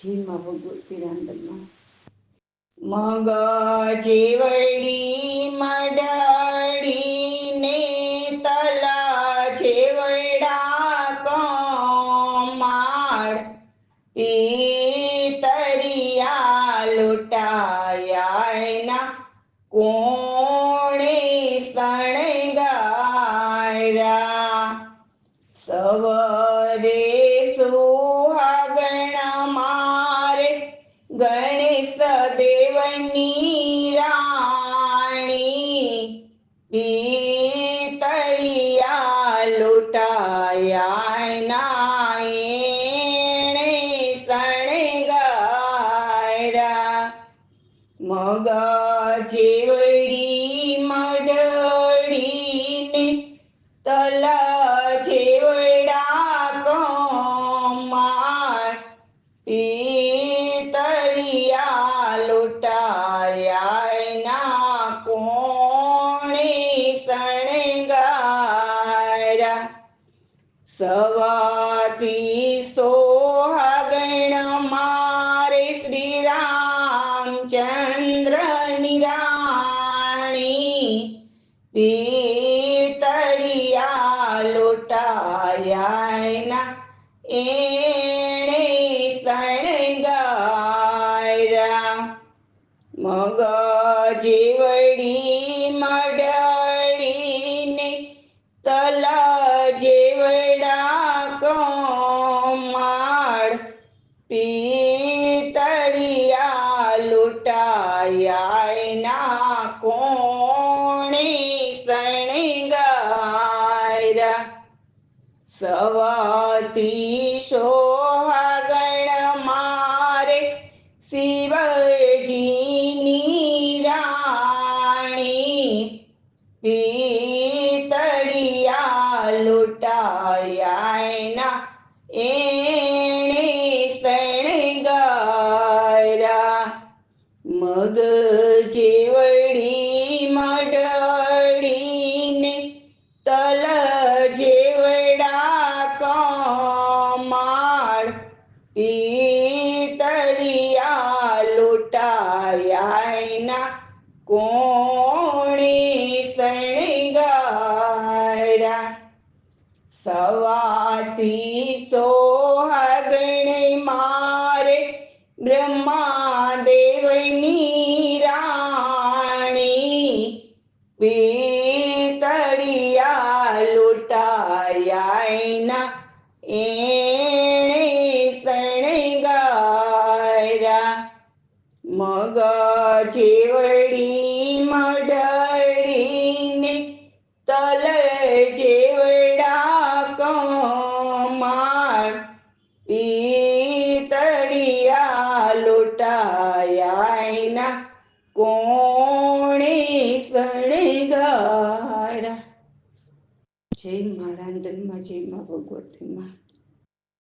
જેમાં ભગવતી રાંદલમાં મડાડી ને તલા જેવડા કમાડ. પિતરિયા લૂંટાયાના કોણે શણગારા સવરે દેવની રાણી પિતળિયા લૂંટાયા નાયણે શણગાયરા મગ જેવડી મડડીને તલા જેવડા કમાડ પિતળિયા સવાતી સોહાગણ મારે શ્રી રામચંદ્ર નિરાણી. પિતળિયા લૂંટાયા એણે શણગાયરા મગ જેવડી પિતળિયા લૂંટાયા ના કોણી શણગાર સવાતી સોહગણ મારે શિવજીની રાણી. પીતળિયા લૂંટાયા ના શણગાયરા મગ જેવડી મડડીને તલ જેવડા કમાડ પિતળિયા લૂંટાયા કોણી શણગારા સવાતી સોહાગણ મારે બ્રહ્માદેવની લૂંટાયા એણે શણગાર્યા. મગ જેવડી મડડીને તલ જેવડા કમાડ. પીતળિયા લૂંટાયા કોણે શણગારા જય મા રાંદલમાં જય મા ભગવતીમાં